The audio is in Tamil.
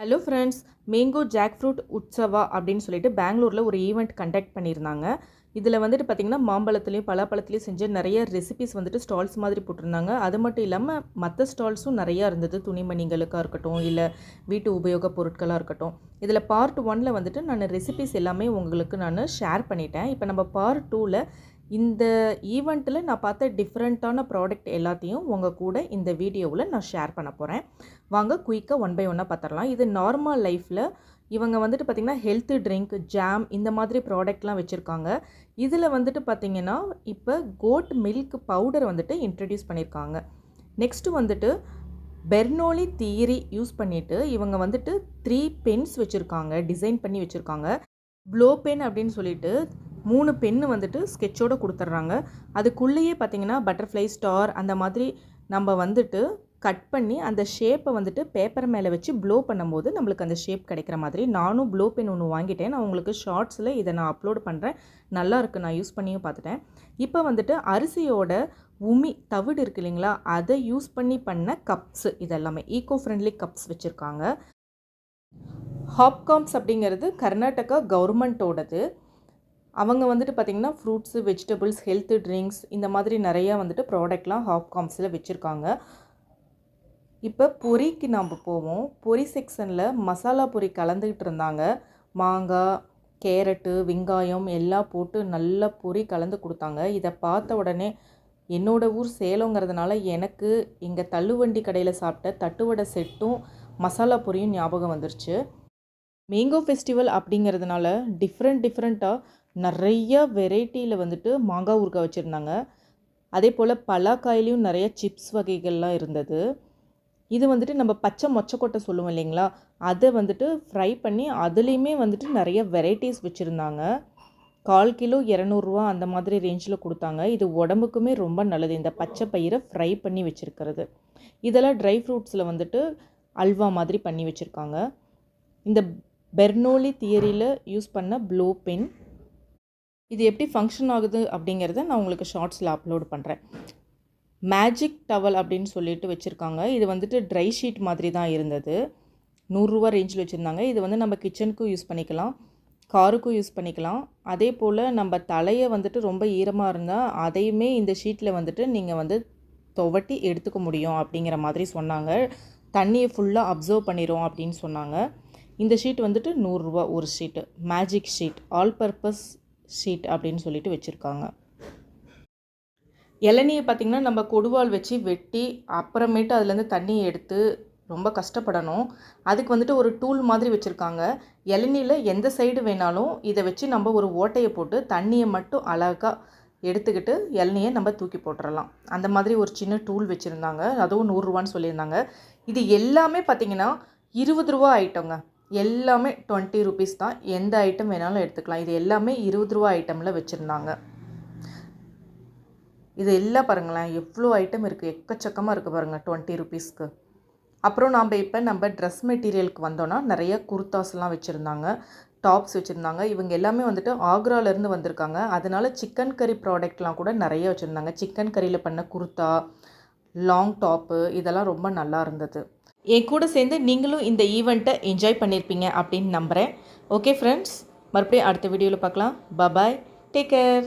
Hello friends mango jackfruit Utsava அப்படின்னு சொல்லிட்டு பெங்களூரில் ஒரு ஈவெண்ட் கண்டக்ட் பண்ணியிருந்தாங்க. இதில் வந்துட்டு பார்த்திங்கன்னா மாம்பழத்துலேயும் பலாப்பழத்துலேயும் செஞ்ச நிறைய ரெசிபிஸ் வந்துட்டு ஸ்டால்ஸ் மாதிரி போட்டிருந்தாங்க. அது மட்டும் இல்லாமல் மற்ற ஸ்டால்ஸும் நிறையா இருந்தது. துணிமணிகளுக்காக இருக்கட்டும் இல்லை வீட்டு உபயோக பொருட்களாக இருக்கட்டும். இதில் பார்ட் ஒனில் வந்துட்டு நான் ரெசிபிஸ் எல்லாமே உங்களுக்கு நான் ஷேர் பண்ணிட்டேன். இப்போ நம்ம பார்ட் டூவில் இந்த ஈவெண்ட்டில் நான் பார்த்த டிஃப்ரெண்ட்டான ப்ராடக்ட் எல்லாத்தையும் உங்கள் கூட இந்த வீடியோவில் நான் ஷேர் பண்ண போகிறேன் வாங்க குயிக்காக ஒன் பை ஒன்னாக பார்த்துடலாம். இது நார்மல் லைஃப்பில் இவங்க வந்துட்டு பார்த்திங்கன்னா ஹெல்த்து ட்ரிங்க் ஜாம் இந்த மாதிரி ப்ராடக்ட்லாம் வச்சுருக்காங்க. இதில் வந்துட்டு பார்த்திங்கன்னா இப்போ கோட் மில்க் பவுடர் வந்துட்டு இன்ட்ரடியூஸ் பண்ணியிருக்காங்க. நெக்ஸ்ட்டு வந்துட்டு பெர்னோலி தியரி யூஸ் பண்ணிவிட்டு இவங்க வந்துட்டு த்ரீ பென்ஸ் வச்சுருக்காங்க டிசைன் பண்ணி வச்சுருக்காங்க. ப்ளோ பென் அப்படின்னு சொல்லிட்டு மூணு பென்னு வந்துட்டு ஸ்கெட்சோடு கொடுத்துட்றாங்க. அதுக்குள்ளேயே பார்த்தீங்கன்னா பட்டர்ஃப்ளை ஸ்டார் அந்த மாதிரி நம்ம வந்துட்டு கட் பண்ணி அந்த ஷேப்பை வந்துட்டு பேப்பர் மேலே வச்சு ப்ளோ பண்ணும்போது நம்மளுக்கு அந்த ஷேப் கிடைக்கிற மாதிரி. நானும் ப்ளோ பென் ஒன்று வாங்கிட்டேன். நான் உங்களுக்கு ஷார்ட்ஸில் இதை நான் அப்லோட் பண்ணுறேன் நல்லா இருக்குது நான் யூஸ் பண்ணியும் பார்த்துட்டேன். இப்போ வந்துட்டு அரிசியோட உமி தவிடு இருக்கு இல்லைங்களா? அதை யூஸ் பண்ணி பண்ண கப்ஸு இதெல்லாமே. ஈகோ ஃப்ரெண்ட்லி கப்ஸ் வச்சுருக்காங்க. ஹாப்காம்ஸ் அப்படிங்கிறது கர்நாடகா கவர்மெண்ட்டோடது அவங்க வந்துட்டு பார்த்திங்கன்னா ஃப்ரூட்ஸு வெஜிடபிள்ஸ் ஹெல்த்து ட்ரிங்க்ஸ் இந்த மாதிரி நிறையா வந்துட்டு ப்ராடக்ட்லாம் ஹாப்காம்ஸில் வச்சுருக்காங்க. இப்போ பொரிக்கு நாம் போவோம். பொரி செக்ஷனில் மசாலா பொரி கலந்துக்கிட்டு இருந்தாங்க. மாங்காய் கேரட்டு வெங்காயம் எல்லாம் போட்டு நல்லா பொரி கலந்து கொடுத்தாங்க. இதை பார்த்த உடனே என்னோடய ஊர் சேலங்கிறதுனால எனக்கு இங்கே தள்ளுவண்டி கடையில் சாப்பிட்ட தட்டுவடை செட்டும் மசாலா பொரியும் ஞாபகம் வந்துருச்சு. மேங்கோ ஃபெஸ்டிவல் அப்படிங்கிறதுனால டிஃப்ரெண்ட் டிஃப்ரெண்ட்டாக நிறைய வெரைட்டியில் வந்துட்டு மாங்காய் ஊறுகாய் வச்சுருந்தாங்க. அதே போல் பலாக்காயிலையும் நிறைய சிப்ஸ் வகைகள்லாம் இருந்தது. இது வந்துட்டு நம்ம பச்சை மொச்சக்கொட்டை சொல்லுவோம் இல்லைங்களா? அதை வந்துட்டு ஃப்ரை பண்ணி அதுலேயுமே வந்துட்டு நிறைய வெரைட்டிஸ் வச்சுருந்தாங்க. கால் கிலோ இரநூறுவா அந்த மாதிரி ரேஞ்சில் கொடுத்தாங்க. இது உடம்புக்குமே ரொம்ப நல்லது. இந்த பச்சை பயிரை ஃப்ரை பண்ணி வச்சுருக்கிறது. இதெல்லாம் ட்ரை ஃப்ரூட்ஸில் வந்துட்டு அல்வா மாதிரி பண்ணி வச்சுருக்காங்க. இந்த பெர்னோலி தியரியில் யூஸ் பண்ண ப்ளூ பென் இது எப்படி ஃபங்க்ஷன் ஆகுது அப்படிங்கிறத நான் உங்களுக்கு ஷார்ட்ஸில் அப்லோட் பண்ணுறேன் மேஜிக் டவல் அப்படின்னு சொல்லிட்டு வச்சுருக்காங்க. இது வந்துட்டு ட்ரை ஷீட் மாதிரி தான் இருந்தது. நூறுரூவா ரேஞ்சில் வச்சுருந்தாங்க. இது வந்து நம்ம கிச்சனுக்கும் யூஸ் பண்ணிக்கலாம். காருக்கும் யூஸ் பண்ணிக்கலாம். அதே போல் நம்ம தலையை வந்துட்டு ரொம்ப ஈரமாக இருந்தால் அதையுமே இந்த ஷீட்டில் வந்துட்டு நீங்கள் வந்து துவட்டி எடுத்துக்க முடியும் அப்படிங்கிற மாதிரி சொன்னாங்க. தண்ணியை ஃபுல்லாக அப்சர்வ் பண்ணிடும் அப்படின்னு சொன்னாங்க. இந்த ஷீட் வந்துட்டு நூறுரூவா ஒரு sheet magic sheet all purpose sheet அப்படின்னு சொல்லிட்டு வச்சுருக்காங்க. இளநியை பார்த்திங்கன்னா நம்ம கொடுவால் வச்சு வெட்டி அப்புறமேட்டு அதுலேருந்து தண்ணியை எடுத்து ரொம்ப கஷ்டப்படணும். அதுக்கு வந்துட்டு ஒரு டூல் மாதிரி வச்சுருக்காங்க. இளநியில் எந்த சைடு வேணாலும் இதை வச்சு நம்ம ஒரு ஓட்டையை போட்டு தண்ணியை மட்டும் அழகாக எடுத்துக்கிட்டு இளநியை நம்ம தூக்கி போட்டுடலாம் அந்த மாதிரி ஒரு சின்ன டூல் வச்சுருந்தாங்க. அதுவும் நூறுரூவான்னு சொல்லியிருந்தாங்க. இது எல்லாமே பார்த்திங்கன்னா இருபது ரூபா ஐட்டங்க எல்லாமே டுவெண்ட்டி ருபீஸ் தான். எந்த ஐட்டம் வேணாலும் எடுத்துக்கலாம். இது எல்லாமே இருபது ரூபா ஐட்டமில் வச்சுருந்தாங்க. இது எல்லாம் பாருங்களேன். எவ்வளோ ஐட்டம் இருக்குது எக்கச்சக்கமாக இருக்குது பாருங்கள் டுவெண்ட்டி ருபீஸ்க்கு. அப்புறம் நம்ம இப்போ நம்ம ட்ரெஸ் மெட்டீரியலுக்கு வந்தோன்னா நிறைய குர்தாஸ்லாம் வச்சுருந்தாங்க. டாப்ஸ் வச்சுருந்தாங்க. இவங்க எல்லாமே வந்துட்டு ஆக்ராலேருந்து வந்திருக்காங்க. அதனால் சிக்கன் கறி ப்ராடக்ட்லாம் கூட நிறைய வச்சுருந்தாங்க. சிக்கன் கறியில் பண்ண குர்தா லாங் டாப்பு இதெல்லாம் ரொம்ப நல்லா இருந்தது. என் கூட சேர்ந்து நீங்களும் இந்த ஈவெண்ட்டை என்ஜாய் பண்ணியிருப்பீங்க அப்படின்னு நம்புகிறேன் ஓகே ஃப்ரெண்ட்ஸ் மறுபடியும் அடுத்த வீடியோவில் பார்க்கலாம். Bye bye take care